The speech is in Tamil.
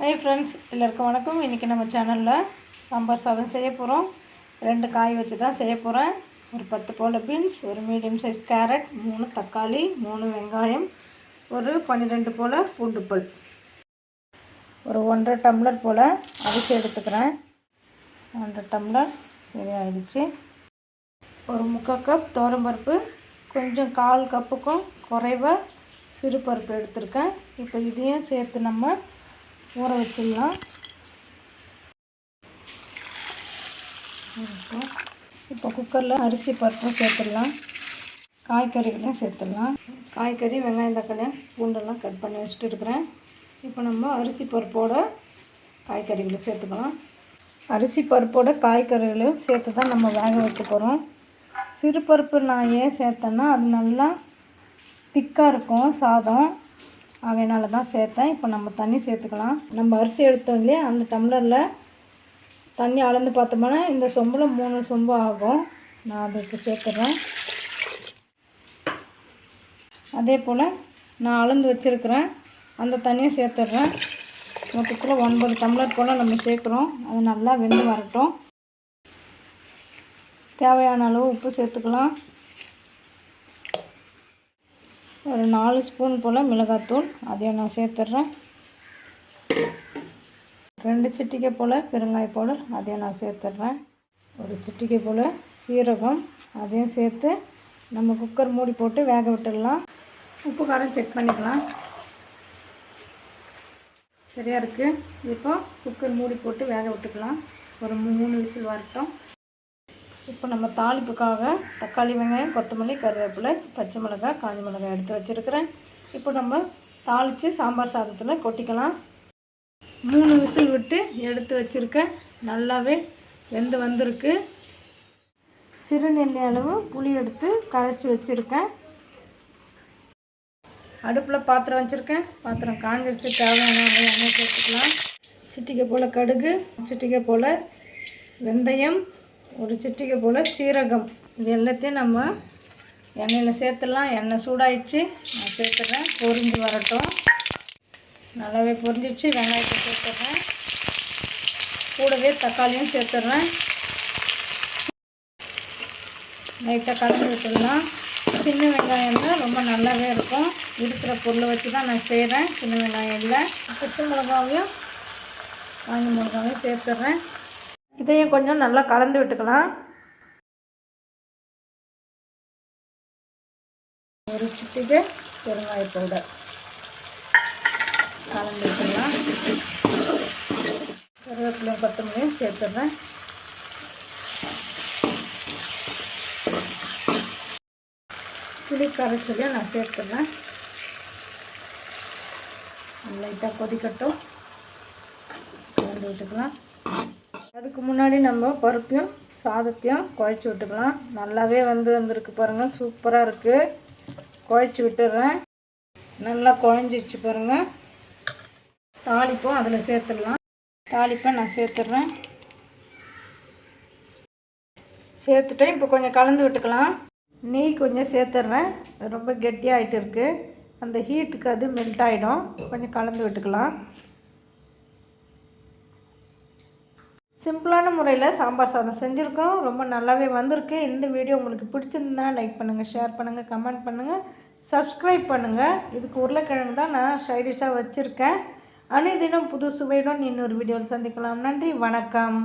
ஹே ஃப்ரெண்ட்ஸ் எல்லாருக்கும் வணக்கம். இன்றைக்கி நம்ம சேனலில் சாம்பார் சாதம் செய்ய போகிறோம் ரெண்டு காய் வச்சு தான் செய்ய போகிறேன் ஒரு பத்து போல பீன்ஸ் ஒரு மீடியம் சைஸ் கேரட் மூணு தக்காளி மூணு வெங்காயம் ஒரு பன்னிரெண்டு போல் பூண்டுப்பல் ஒரு ஒன்றரை டம்ளர் போல் அரிசி எடுத்துக்கிறேன். ஒன்றரை டம்ளர் சரி ஆயிடுச்சு ஒரு முக்கால் கப் தோரம்பருப்பு கொஞ்சம் கால் கப்புக்கும் குறைவாக சிறு பருப்பு எடுத்திருக்கேன். இப்போ இதையும் சேர்த்து நம்ம ஊற வச்சிடலாம். இப்போ குக்கரில் அரிசி பருப்பும் சேர்த்துடலாம். காய்கறிகளையும் சேர்த்துடலாம். காய்கறி வெங்காயம் தக்காளி பூண்டெல்லாம் கட் பண்ணி வச்சுட்டு இருக்கிறேன். இப்போ நம்ம அரிசி பருப்போட காய்கறிகளை சேர்த்துக்கலாம். அரிசி பருப்போட காய்கறிகளையும் சேர்த்து தான் நம்ம வேக வைக்க போகிறோம். சிறு பருப்பு நான் ஏன் சேர்த்தேன்னா அது நல்லா திக்காக இருக்கும் சாதம். அதனால தான் சேர்த்தேன். இப்போ நம்ம தண்ணி சேர்த்துக்கலாம். நம்ம அரிசி எடுத்தோம் இல்லையா? அந்த டம்ளரில் தண்ணி அளந்து பார்த்தோம்னா இந்த சொம்பில் மூணு சொம்பு ஆகும். நான் அதுக்கு சேர்த்துட்றேன் அதே போல் நான் அளந்து வச்சுருக்கிறேன். அந்த தண்ணியை சேர்த்துட்றேன் மொத்தத்தில் ஒன்பது டம்ளர் போல் நம்ம சேர்க்குறோம். அது நல்லா வெந்து வரட்டும். தேவையான அளவு உப்பு சேர்த்துக்கலாம். ஒரு நாலு ஸ்பூன் போல் மிளகாத்தூள். அதையும் நான் சேர்த்துட்றேன். ரெண்டு சிட்டிக்கை போல் பெருங்காய பவுடர் அதையும் நான் சேர்த்துட்றேன். ஒரு சிட்டிகை போல் சீரகம் அதையும் சேர்த்து நம்ம குக்கர் மூடி போட்டு வேக விட்டுடலாம். உப்பு காரம் செக் பண்ணிக்கலாம். சரியாக இருக்குது இப்போ குக்கர் மூடி போட்டு வேக விட்டுக்கலாம். ஒரு மூணு விசில் வரட்டும். இப்போ நம்ம தாளிப்புக்காக தக்காளி வெங்காயம் கொத்தமல்லி கருவேப்பிலை பச்சை மிளகாய் காஞ்சி மிளகாய் எடுத்து வச்சுருக்கிறேன். இப்போ நம்ம தாளித்து சாம்பார் சாதத்தில் கொட்டிக்கலாம். மூணு விசில் விட்டு எடுத்து வச்சுருக்கேன். நல்லாவே வெந்து வந்திருக்கு. சிறுநெல்லி அளவு புளி எடுத்து கரைச்சி வச்சுருக்கேன். அடுப்பில் பாத்திரம் வச்சுருக்கேன். பாத்திரம் காஞ்சிருச்சு. தேவையான எண்ணெய் சேர்த்துக்கலாம். சிட்டிக்கை போல் கடுகு சிட்டிக்கை போல் வெந்தயம் ஒரு சிட்டிகை போல் சீரகம். இது எல்லாத்தையும் நம்ம எண்ணெயில் சேர்த்துடலாம். எண்ணெய் சூடாயிடுச்சு. நான் சேர்த்துட்றேன் பொரிஞ்சு வரட்டும். நல்லாவே பொரிஞ்சிடுச்சு. வெங்காயத்தை சேர்த்துட்றேன் கூடவே தக்காளியும் சேர்த்துட்றேன் லைட்டாக கலந்து விட்டுடலாம். சின்ன வெங்காயம் தான் ரொம்ப நல்லாவே இருக்கும். இருக்கிற பொருளை வச்சு தான் நான் செய்கிறேன் சின்ன வெங்காயம் இல்லை. பச்சை மிளகாவையும் காஞ்சி மிளகாவையும் சேர்த்துட்றேன் இதையும் கொஞ்சம் நல்லா கலந்து விட்டுக்கலாம். ஒரு சிட்டிக்கு பெருங்காய பவுடர் கலந்து விட்டுக்கலாம் கருவேப்பிலையும் கொத்தமல்லியும் சேர்த்துடுறேன். புளி கரைச்சலையும் நான் சேர்த்துடுறேன். லைட்டாக கொதிக்கட்டும். கலந்து விட்டுக்கலாம். முன்னாடி நம்ம பருப்பையும் சாதத்தையும் குழச்சி விட்டுக்கலாம். நல்லாவே வந்து வந்திருக்கு பாருங்கள் சூப்பராக இருக்குது குழச்சி விட்டுடுறேன் நல்லா குழஞ்சிச்சு பாருங்கள் தாளிப்பும் அதில் சேர்த்துடலாம். தாளிப்பை நான் சேர்த்துட்றேன் சேர்த்துட்டேன். இப்போ கொஞ்சம் கலந்து விட்டுக்கலாம். நெய் கொஞ்சம் சேர்த்துட்றேன் ரொம்ப கெட்டியாகிட்டு இருக்குது அந்த ஹீட்டுக்கு அது மெல்ட் ஆகிடும் கொஞ்சம் கலந்து விட்டுக்கலாம். சிம்பிளான முறையில் சாம்பார் சாதம் செஞ்சுருக்கோம் ரொம்ப நல்லாவே வந்திருக்கு. இந்த வீடியோ உங்களுக்கு பிடிச்சிருந்தா லைக் பண்ணுங்கள் ஷேர் பண்ணுங்கள் கமெண்ட் பண்ணுங்கள் சப்ஸ்கிரைப் பண்ணுங்கள் இதுக்கு உருளைக்கிழங்கு தான் நான் சைடிஷாக வச்சுருக்கேன். அனைதினம் புது சுவையுடன் இன்னொரு வீடியோவில் சந்திக்கலாம். நன்றி வணக்கம்.